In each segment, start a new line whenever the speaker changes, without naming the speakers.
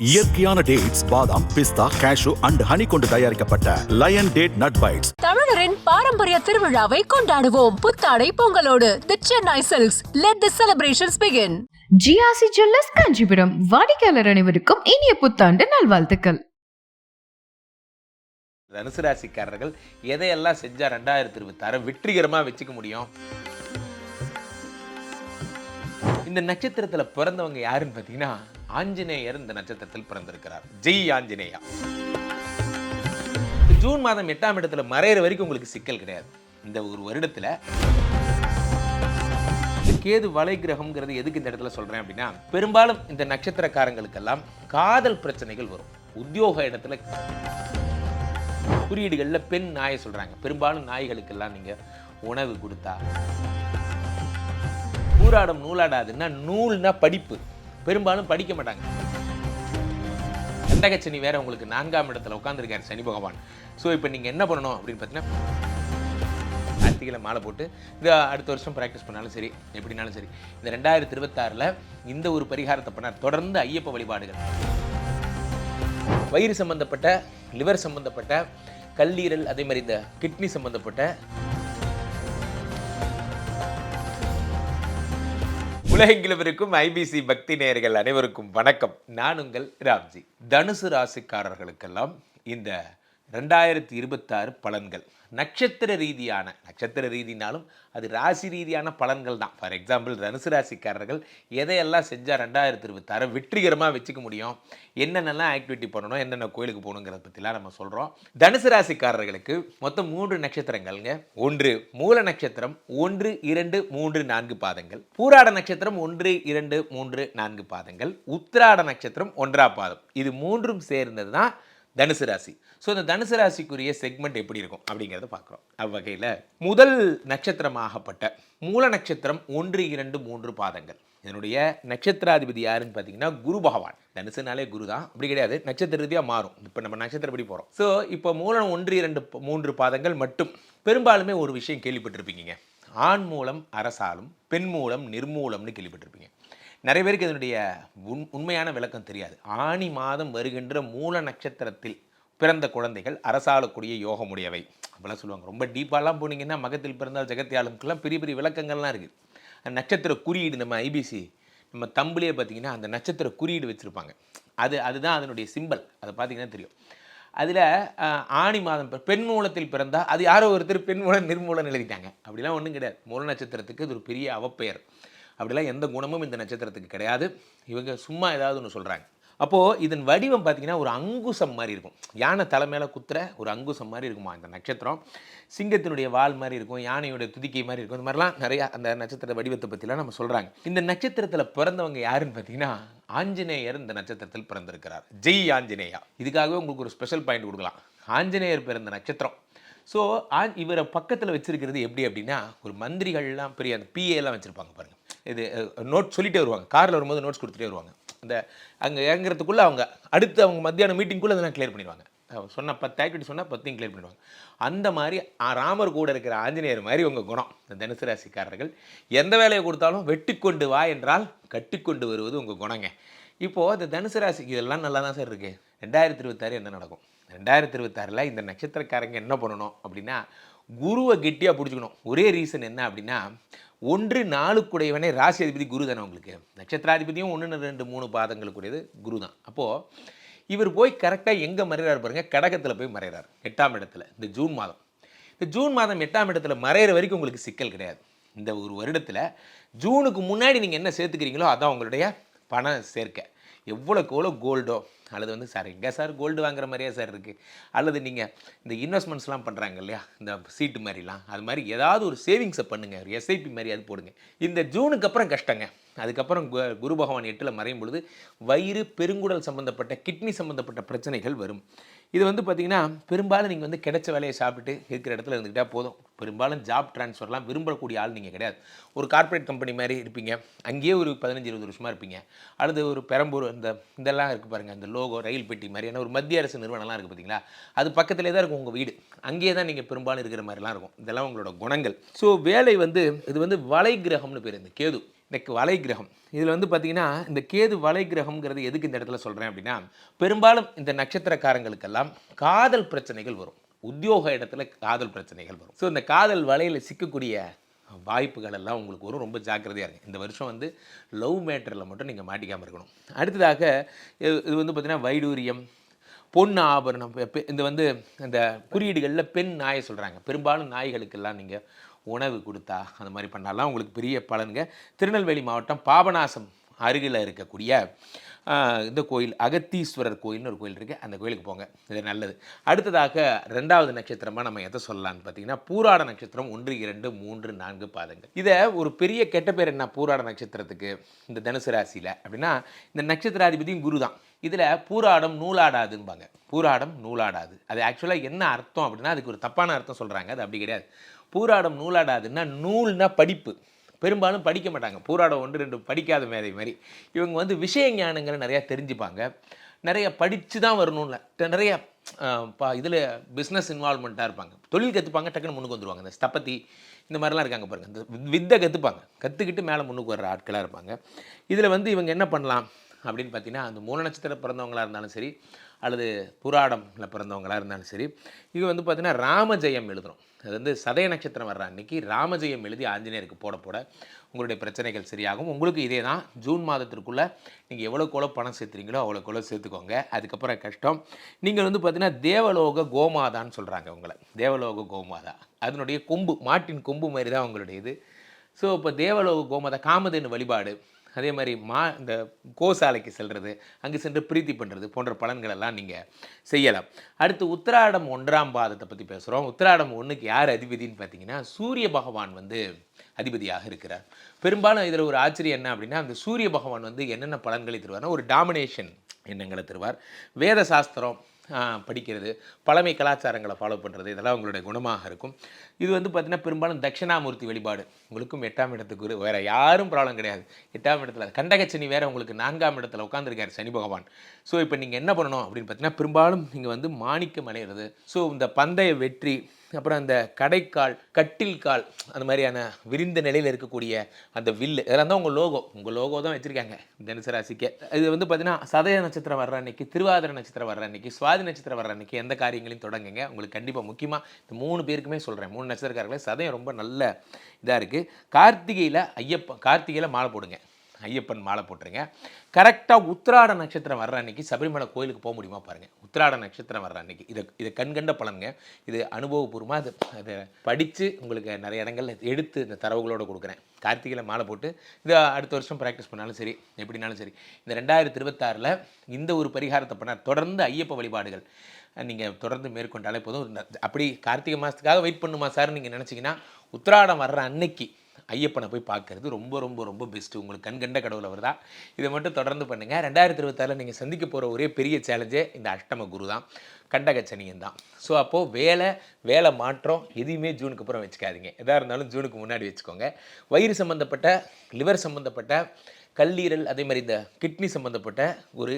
இயற்கையான டேட்ஸ் பாதாம் பிஸ்தா cash and honey கொண்டு தயாரிக்கப்பட்ட லயன் டேட் நட் பைட்ஸ்
தமிழரின் பாரம்பரிய திருவிழாவை கொண்டாடுவோம். புத்தாடை பொங்கலோடு the Chennai silks let the celebrations begin
GRC jewellers Kanchipuram. வாடிக்கையாளர் அனைவருக்கும் இனிய புத்தாண்டு நல்வாழ்த்துக்கள்.
தனுசு ராசிக்காரர்கள் எதையெல்லாம் செஞ்சா ரெண்டாயிரத்தி இருபத்தாறு வெற்றிகரமா வச்சுக்க முடியும்? இந்த நட்சத்திரத்துல பிறந்தவங்க யாருன்னு பார்த்தீங்கன்னா ஆஞ்சநேயர் இந்த நட்சத்திரத்தில் பிறந்திருக்கிறார். ஜெய் ஆஞ்சநேயா. ஜூன் மாதம் எட்டாம் இடத்துல மறையிற வரைக்கும் உங்களுக்கு சிக்கல் கிடையாது. இந்த ஒரு வருடத்துல கேது வலை கிரகம்ங்கிறது எதுக்கு இந்த இடத்துல சொல்றேன் அப்படின்னா பெரும்பாலும் இந்த நட்சத்திரக்காரங்களுக்கெல்லாம் காதல் பிரச்சனைகள் வரும். உத்தியோக இடத்துல குறியீடுகளில் பெண் நாயை சொல்றாங்க. பெரும்பாலும் நாய்களுக்கெல்லாம் நீங்க உணவு கொடுத்தா ஊராடம் நூலாடாதுன்னா நூல்னா படிப்பு. பெரும்பாலும் படிக்க மாட்டாங்க. கண்டக சனி வேற உங்களுக்கு நான்காம் இடத்துல உட்காந்துருக்காரு சனி பகவான். ஸோ இப்போ நீங்க என்ன பண்ணணும் அப்படின்னு பார்த்தீங்கன்னா கார்த்திகையில் மாலை போட்டு இது அடுத்த வருஷம் ப்ராக்டிஸ் பண்ணாலும் சரி எப்படினாலும் சரி இந்த ரெண்டாயிரத்தி இருபத்தாறில் இந்த ஒரு பரிகாரத்தை பண்ணார். தொடர்ந்து ஐயப்ப வழிபாடுகள். வயிறு சம்பந்தப்பட்ட லிவர் சம்பந்தப்பட்ட கல்லீரல் அதே மாதிரி இந்த கிட்னி சம்பந்தப்பட்ட உலகெங்கிலும் இருக்கும் ஐபிசி பக்தி நேயர்கள் அனைவருக்கும் வணக்கம். நான் உங்கள் ராம்ஜி. தனுசு ராசிக்காரர்களுக்கெல்லாம் இந்த ரெண்டாயிரத்தி இருபத்தாறு பலன்கள். நட்சத்திர ரீதியான நட்சத்திர ரீதினாலும் அது ராசி ரீதியான பலன்கள் தான். ஃபார் எக்ஸாம்பிள் தனுசு ராசிக்காரர்கள் எதையெல்லாம் செஞ்சால் ரெண்டாயிரத்தி இருபத்தாறு வெற்றிகரமாக வச்சுக்க முடியும்? என்னென்னலாம் ஆக்டிவிட்டி பண்ணணும்? என்னென்ன கோயிலுக்கு போகணுங்கிறத பற்றிலாம் நம்ம சொல்கிறோம் தனுசு ராசிக்காரர்களுக்கு மொத்தம் மூன்று நட்சத்திரங்கள்ங்க. ஒன்று மூல நட்சத்திரம் ஒன்று இரண்டு மூன்று நான்கு பாதங்கள். பூராட நட்சத்திரம் ஒன்று இரண்டு மூன்று நான்கு பாதங்கள். உத்திராட நட்சத்திரம் ஒன்றா பாதம். இது மூன்றும் சேர்ந்தது தான் தனுசு ராசி. ஸோ இந்த தனுசு ராசிக்குரிய செக்மெண்ட் எப்படி இருக்கும் அப்படிங்கிறத பார்க்குறோம். அவ்வகையில் முதல் நட்சத்திரமாகப்பட்ட மூல நட்சத்திரம் ஒன்று இரண்டு மூன்று பாதங்கள். இதனுடைய நட்சத்திராதிபதி யாருன்னு பார்த்தீங்கன்னா குரு பகவான். தனுசுனாலே குரு தான். அப்படி கிடையாது. நட்சத்திர ரீதியாக மாறும். இப்போ நம்ம நட்சத்திரப்படி போகிறோம் ஸோ இப்போ மூலம் ஒன்று இரண்டு மூன்று பாதங்கள் மட்டும். பெரும்பாலுமே ஒரு விஷயம் கேள்விப்பட்டிருப்பீங்க ஆண் மூலம் அரசாலும் பெண் மூலம் நிர்மூலம்னு கேள்விப்பட்டிருப்பீங்க. நிறைய பேருக்கு இதனுடைய உண் உண்மையான விளக்கம் தெரியாது. ஆணி மாதம் வருகின்ற மூல நட்சத்திரத்தில் பிறந்த குழந்தைகள் அரசாளக்கூடிய யோகமுடையவை அப்படிலாம் சொல்லுவாங்க. ரொம்ப டீப்பாலாம் போனீங்கன்னா மகத்தில் பிறந்தால் ஜெகத்தியாளுக்கெல்லாம் பெரிய பெரிய விளக்கங்கள்லாம் இருக்குது அந்த நட்சத்திர குறியீடு நம்ம ஐபிசி நம்ம தம்புலேயே பார்த்தீங்கன்னா அந்த நட்சத்திர குறியீடு வச்சுருப்பாங்க. அது அதுதான் அதனுடைய சிம்பல் அதை பார்த்தீங்கன்னா தெரியும். அதில் ஆணி மாதம் பிற- பெண் மூலத்தில் பிறந்தால் அது யாரோ ஒருத்தர் பெண் மூலம் நிர்மூலம் எழுதிட்டாங்க. அப்படிலாம் ஒன்றும் கிடையாது. மூல நட்சத்திரத்துக்கு இது ஒரு பெரிய அவப்பெயர். அப்படிலாம் எந்த குணமும் இந்த நட்சத்திரத்துக்கு கிடையாது. இவங்க சும்மா ஏதாவது ஒன்று சொல்கிறாங்க அப்போது இதன் வடிவம் பார்த்தீங்கன்னா ஒரு அங்குசம் மாதிரி இருக்கும். யானை தலை மேலே குத்துற ஒரு அங்குசம் மாதிரி இருக்குமா இந்த நட்சத்திரம்? சிங்கத்தினுடைய வால் மாதிரி இருக்கும் யானையோட துதிக்கை மாதிரி இருக்கும். இந்த மாதிரிலாம் நிறையா அந்த நட்சத்திர வடிவத்தை பற்றிலாம் நம்ம சொல்கிறாங்க இந்த நட்சத்திரத்தில் பிறந்தவங்க யாருன்னு பார்த்தீங்கன்னா ஆஞ்சநேயர் இந்த நட்சத்திரத்தில் பிறந்திருக்கிறார். ஜெய் ஆஞ்சநேயா. இதுக்காகவே உங்களுக்கு ஒரு ஸ்பெஷல் பாயிண்ட் கொடுக்கலாம். ஆஞ்சநேயர் பிறந்த நட்சத்திரம். ஸோ இவரை பக்கத்தில் வச்சிருக்கிறது எப்படி அப்படின்னா ஒரு மந்திரிகள்லாம் பெரிய அந்த பிஏலாம் வச்சுருப்பாங்க பாருங்கள் இது நோட் சொல்லிகிட்டே வருவாங்க. காரில் வரும்போது நோட்ஸ் கொடுத்துட்டே வருவாங்க. அந்த அங்கே இறங்குறதுக்குள்ளே அவங்க அடுத்து அவங்க மத்தியான மீட்டிங்குள்ளே அதெல்லாம் கிளியர் பண்ணிடுவாங்க. சொன்ன பத்து ஆக்டிவிட்டி சொன்னால் பத்தையும் கிளியர் பண்ணிடுவாங்க. அந்த மாதிரி ராமர் கூட இருக்கிற ஆஞ்சநேயர் மாதிரி உங்கள் குணம். இந்த தனுசு ராசிக்காரர்கள். எந்த வேலையை கொடுத்தாலும் வெட்டி கொண்டு வா என்றால் கட்டிக்கொண்டு வருவது உங்கள் குணங்க. இப்போது இந்த தனுசு ராசிக்கு இதெல்லாம் நல்லா தான் சார் இருக்குது ரெண்டாயிரத்தி இருபத்தாறு என்ன நடக்கும்? ரெண்டாயிரத்தி இருபத்தாறில் இந்த நட்சத்திரக்காரங்க என்ன பண்ணணும் அப்படின்னா குருவை கெட்டியாக பிடிச்சிக்கணும். ஒரே ரீசன் என்ன அப்படின்னா ஒன்று நாளுக்குடையவனே ராசி அதிபதி குரு தானே உங்களுக்கு நட்சத்திராதிபதியும் ஒன்று ரெண்டு மூணு பாதங்களுக்குடையது குரு தான் அப்போது இவர் போய் கரெக்டாக எங்கே மறைகிறார் பாருங்கள் கடகத்தில் போய் மறைகிறார் எட்டாம் இடத்துல இந்த ஜூன் மாதம். இந்த ஜூன் மாதம் எட்டாம் இடத்துல மறைகிற வரைக்கும் உங்களுக்கு சிக்கல் கிடையாது. இந்த ஒரு வருடத்தில் ஜூனுக்கு முன்னாடி நீங்கள் என்ன சேர்த்துக்கிறீங்களோ அதான் உங்களுடைய பண சேர்க்கை. எவ்வளோக்கு எவ்வளோ கோல்டோ அல்லது வந்து சார் எங்கே சார் கோல்டு வாங்குற மாதிரியா சார் இருக்குது அல்லது நீங்கள் இந்த இன்வெஸ்ட்மெண்ட்ஸ்லாம் பண்ணுறாங்க இல்லையா? இந்த சீட்டு மாதிரிலாம். அது மாதிரி ஏதாவது ஒரு சேவிங்ஸை பண்ணுங்கள் ஒரு எஸ்ஐபி மாதிரி அது போடுங்க. இந்த ஜூனுக்கு அப்புறம் கஷ்டங்க. அதுக்கப்புறம் கு- குரு பகவான் எட்டில் மறையும் பொழுது வயிறு பெருங்குடல் சம்மந்தப்பட்ட கிட்னி சம்மந்தப்பட்ட பிரச்சனைகள் வரும். இது வந்து பார்த்திங்கன்னா பெரும்பாலும் நீங்கள் வந்து கிடைச்ச வேலையை சாப்பிட்டு இருக்கிற இடத்துல இருந்துக்கிட்டால் போதும். பெரும்பாலும் ஜாப் ட்ரான்ஸ்ஃபர்லாம் விரும்பக்கூடிய ஆள் நீங்கள் கிடையாது. ஒரு கார்ப்பரேட் கம்பெனி மாதிரி இருப்பீங்க. அங்கேயே ஒரு பதினஞ்சு இருபது வருஷமாக இருப்பீங்க. அல்லது ஒரு பெரம்பூர் இந்த இதெல்லாம் இருக்குது பாருங்கள் அந்த லோகோ ரயில் பெட்டி மாதிரியான ஒரு மத்திய அரசு நிறுவனம்லாம் இருக்குது பார்த்தீங்களா அது பக்கத்துலேயே தான் இருக்கும் உங்கள் வீடு. அங்கேயே தான் நீங்கள் பெரும்பாலும் இருக்கிற மாதிரிலாம் இருக்கும். இதெல்லாம் உங்களோட குணங்கள். ஸோ வேலை வந்து இது வந்து வலை கிரகம்னு பேர் இந்த கேது. இந்த வலை கிரகம் இதில் வந்து பார்த்தீங்கன்னா இந்த கேது வலை கிரகம்ங்கிறது எதுக்கு இந்த இடத்துல சொல்கிறேன் அப்படின்னா பெரும்பாலும் இந்த நட்சத்திரக்காரங்களுக்கெல்லாம் காதல் பிரச்சனைகள் வரும். உத்தியோக இடத்துல காதல் பிரச்சனைகள் வரும். ஸோ இந்த காதல் வலையில் சிக்கக்கூடிய வாய்ப்புகள் எல்லாம் உங்களுக்கு வரும். ரொம்ப ஜாக்கிரதையாக இருக்கும் இந்த வருஷம் வந்து லவ் மேட்டரில் மட்டும் நீங்கள் மாட்டிக்காமல் இருக்கணும். அடுத்ததாக இது இது வந்து பார்த்திங்கன்னா வைடூரியம் பொன் ஆபரணம் இந்த வந்து இந்த குறியீடுகளில் பெண் நாயை சொல்கிறாங்க பெரும்பாலும் நாய்களுக்கெல்லாம் நீங்கள் உணவு கொடுத்தா அந்த மாதிரி பண்ணாலாம். உங்களுக்கு பெரிய பலனுங்க. திருநெல்வேலி மாவட்டம் பாபநாசம் அருகில் இருக்கக்கூடிய இந்த கோயில் அகத்தீஸ்வரர் கோயில்னு ஒரு கோயில் இருக்குது அந்த கோயிலுக்கு போங்க. இது நல்லது. அடுத்ததாக ரெண்டாவது நட்சத்திரமாக நம்ம எதை சொல்லலாம்னு பார்த்தீங்கன்னா பூராட நட்சத்திரம் ஒன்று இரண்டு மூன்று நான்கு பாதங்கள். இதை ஒரு பெரிய கெட்ட பேர் என்ன? பூராட நட்சத்திரத்துக்கு இந்த தனுசு ராசியில் அப்படின்னா இந்த நட்சத்திராதிபதியும் குரு தான். இதில் பூராடம் நூலாடாதும்பாங்க. பூராடம் நூலாடாது. அது ஆக்சுவலாக என்ன அர்த்தம் அப்படின்னா அதுக்கு ஒரு தப்பான அர்த்தம் சொல்கிறாங்க அது அப்படி கிடையாது. பூராடம் நூலாடாதுன்னா நூல்னா படிப்பு. பெரும்பாலும் படிக்க மாட்டாங்க. பூராடம் ஒன்று ரெண்டு படிக்காத மேதை மாதிரி. இவங்க வந்து விஷய ஞானங்களை நிறையா தெரிஞ்சுப்பாங்க. நிறைய படித்து தான் வரணும்ல. நிறைய பா இதில் பிஸ்னஸ் இன்வால்மெண்ட்டாக இருப்பாங்க. தொழில் கற்றுப்பாங்க டக்குன்னு முன்னுக்கு வந்துருவாங்க. இந்த ஸ்தபதி இந்த மாதிரிலாம் இருக்காங்க பாருங்கள் இந்த வித்தை கற்றுப்பாங்க கற்றுக்கிட்டு மேலே முன்னுக்கு வர்ற ஆட்களாக இருப்பாங்க. இதில் வந்து இவங்க என்ன பண்ணலாம் அப்படின்னு பார்த்தீங்கன்னா அந்த மூல நட்சத்திரம் பிறந்தவங்களாக இருந்தாலும் சரி அல்லது புராடம்ல பிறந்தவங்களாக இருந்தாலும் சரி இது வந்து பார்த்தீங்கன்னா ராமஜெயம் எழுதுகிறோம் அது வந்து சதய நட்சத்திரம் வர்ற அன்னைக்கு ராமஜெயம் எழுதி ஆஞ்சநேயருக்கு போட போட உங்களுடைய பிரச்சனைகள் சரியாகும். உங்களுக்கு இதே தான். ஜூன் மாதத்திற்குள்ளே நீங்கள் எவ்வளோக்கு எவ்வளோ பணம் சேர்த்துறீங்களோ அவ்வளோக்கு எவ்வளோ சேர்த்துக்கோங்க. அதுக்கப்புறம் கஷ்டம். நீங்கள் வந்து பார்த்தீங்கன்னா தேவலோக கோமாதான்னு சொல்கிறாங்க உங்களை. தேவலோக கோமாதா. அதனுடைய கொம்பு மாட்டின் கொம்பு மாதிரி தான் உங்களுடைய இது ஸோ இப்போ தேவலோக கோமாதா காமதேனு வழிபாடு. அதே மாதிரி மா இந்த கோசாலைக்கு செல்வது அங்கே சென்று பிரீத்தி பண்ணுறது போன்ற பலன்களெல்லாம் நீங்கள் செய்யலாம். அடுத்து உத்திராடம் ஒன்றாம் பாதத்தை பற்றி பேசுகிறோம் உத்திராடம் ஒன்றுக்கு யார் அதிபதின்னு பார்த்தீங்கன்னா சூரிய பகவான் வந்து அதிபதியாக இருக்கிறார். பெரும்பாலும் இதில் ஒரு ஆச்சரியம் என்ன அப்படின்னா அந்த சூரிய பகவான் வந்து என்னென்ன பலன்களை தருவார்னா ஒரு டாமினேஷன் எண்ணங்களை தருவார். வேத சாஸ்திரம் படிக்கிறது பழமை கலாச்சாரங்களை ஃபாலோ பண்ணுறது இதெல்லாம் உங்களுடைய குணமாக இருக்கும். இது வந்து பார்த்திங்கன்னா பெரும்பாலும் தட்சிணாமூர்த்தி வழிபாடு. உங்களுக்கும் எட்டாம் இடத்துக்கு ஒரு வேறு யாரும் ப்ராப்ளம் கிடையாது. எட்டாம் இடத்துல கண்டகச்சனி வேறு உங்களுக்கு நான்காம் இடத்துல உட்காந்துருக்கார் சனி பகவான். ஸோ இப்போ நீங்கள் என்ன பண்ணணும் அப்படின்னு பார்த்தீங்கன்னா பெரும்பாலும் நீங்கள் வந்து மாணிக்கம் அடைகிறது ஸோ இந்த பந்தய வெற்றி அப்புறம் அந்த கடைக்கால் கட்டில் கால் அந்த மாதிரியான விரிந்த நிலையில் இருக்கக்கூடிய அந்த வில்லு இதெல்லாம் தான் உங்கள் லோகோ. உங்கள் லோகோ தான் வச்சுருக்காங்க தனுசு ராசிக்கு. இது வந்து பார்த்தீங்கன்னா சதய நட்சத்திரம் வர்ற அன்னைக்கு திருவாதிர நட்சத்திரம் வர்ற அன்னைக்கு சுவாதி நட்சத்திரம் வர்ற அன்னைக்கு எந்த காரியங்களையும் தொடங்குங்க. உங்களுக்கு கண்டிப்பாக முக்கியமாக இந்த மூணு பேருக்குமே சொல்கிறேன் மூணு நட்சத்திரக்காரர்களே சதயம் ரொம்ப நல்ல இதாக இருக்குது கார்த்திகையில் ஐயப்பன் கார்த்திகையில் மாலை போடுங்க. ஐயப்பன் மாலை போட்டுருங்க. கரெக்டாக உத்திராட நட்சத்திரம் வர்ற அன்னைக்கு சபரிமலை கோயிலுக்கு போக முடியுமா பாருங்கள் உத்திராட நட்சத்திரம் வர்ற அன்னைக்கு. இதை இதை கண்கண்ட பலனுங்க. இது அனுபவபூர்வமாக அது அதை படித்து உங்களுக்கு நிறைய இடங்கள்ல எடுத்து இந்த தரவுகளோடு கொடுக்குறேன். கார்த்திகையில் மாலை போட்டு இதை அடுத்த வருஷம் ப்ராக்டிஸ் பண்ணாலும் சரி எப்படினாலும் சரி. இந்த ரெண்டாயிரத்தி இருபத்தாறில் இந்த ஒரு பரிகாரத்தை பண்ணால் தொடர்ந்து ஐயப்ப வழிபாடுகள் நீங்கள் தொடர்ந்து மேற்கொண்டாலே போதும். அப்படி கார்த்திகை மாதத்துக்காக வெயிட் பண்ணுமா சார் நீங்கள் நினச்சிங்கன்னா உத்திராடம் வர்ற அன்னைக்கு ஐயப்பனை போய் பார்க்கறது ரொம்ப ரொம்ப ரொம்ப பெஸ்ட்டு உங்களுக்கு கண் கண்ட கடவுள் அவர் தான் இதை மட்டும் தொடர்ந்து பண்ணுங்கள் ரெண்டாயிரத்தி இருபத்தாறில் நீங்கள் சந்திக்க போகிற ஒரே பெரிய சேலஞ்சே இந்த அஷ்டம குரு தான். கண்டகச்சனியன் தான். ஸோ அப்போது வேலை வேலை மாற்றம் எதையுமே ஜூனுக்கு அப்புறம் வச்சுக்காதீங்க. எதாக இருந்தாலும் ஜூனுக்கு முன்னாடி வச்சுக்கோங்க. வயிறு சம்மந்தப்பட்ட லிவர் சம்மந்தப்பட்ட கல்லீரல் அதே மாதிரி இந்த கிட்னி சம்மந்தப்பட்ட ஒரு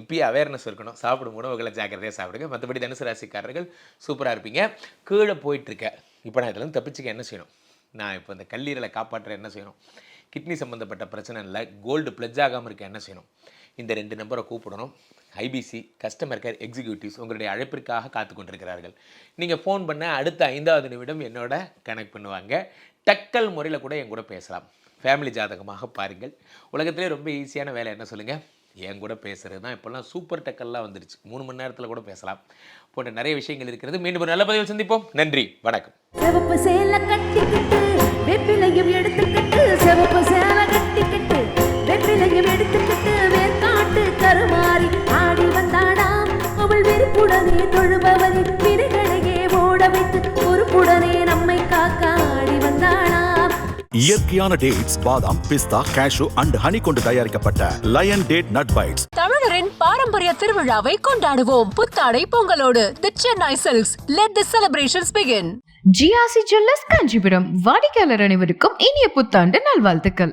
இப்பயே அவேர்னஸ் இருக்கணும். சாப்பிடும் உணவுகளை ஜாக்கிரதையாக சாப்பிடுங்க. மற்றபடி தனுசு ராசிக்காரர்கள் சூப்பராக இருப்பீங்க. கீழே போயிட்டுருக்க இப்போ நான் இதெல்லாம் தப்பிச்சுக்க என்ன செய்யணும்? நான் இப்போ இந்த கல்லீரலை காப்பாற்ற என்ன செய்யணும்? கிட்னி சம்மந்தப்பட்ட பிரச்சனை இல்லை கோல்டு பிளட்ஜ் ஆகாமல் இருக்க என்ன செய்யணும்? இந்த ரெண்டு நம்பரை கூப்பிடணும். ஐபிசி கஸ்டமர் கேர் எக்ஸிக்யூட்டிவ்ஸ் உங்களுடைய அழைப்பிற்காக காத்து கொண்டிருக்கிறார்கள். நீங்கள் ஃபோன் பண்ண அடுத்த ஐந்தாவது நிமிடம் என்னோட கனெக்ட் பண்ணுவாங்க. டக்கல் முறையில் கூட என் கூட பேசலாம். ஃபேமிலி ஜாதகமாக பாருங்கள். உலகத்திலே ரொம்ப ஈஸியான வேலை என்ன சொல்லுங்கள் என் கூட பேசுகிறது தான். இப்போல்லாம் சூப்பர் டக்கல்லாம் வந்துருச்சு. மூணு மணி நேரத்தில் கூட பேசலாம். போன்ற நிறைய விஷயங்கள் இருக்கிறது. மீண்டும் ஒரு நல்ல பதிவில் சந்திப்போம். நன்றி. வணக்கம்.
வெப்பிலையும் எடுத்துக்கிட்டு சிவப்பு சேலை கட்டிக்கிட்டு வெப்பிலையும் எடுத்துக்கிட்டு வேர்க்காட்டு கருமாறி ஆடி வந்தாடாம் அவள் வெறுப்புடனே தொழுபவரின் வினைகளையே ஓட வைத்து பொறுப்புடனே நம்மை காக்க ஆடி வந்தாடாம்
இயற்கையான டேட்ஸ் பாதாம் பிஸ்தா கேஷு அண்ட் ஹனி கொண்டு தயாரிக்கப்பட்ட லயன் டேட் நட் பைட்ஸ்
தமிழரின் பாரம்பரிய திருவிழாவை கொண்டாடுவோம். புத்தாடை பொங்கலோடு the Chennai silks let the celebrations begin
GRC jewellers Kanchipuram வாடிக்கையாளர் அனைவருக்கும் இனிய புத்தாண்டு நல்வாழ்த்துக்கள்.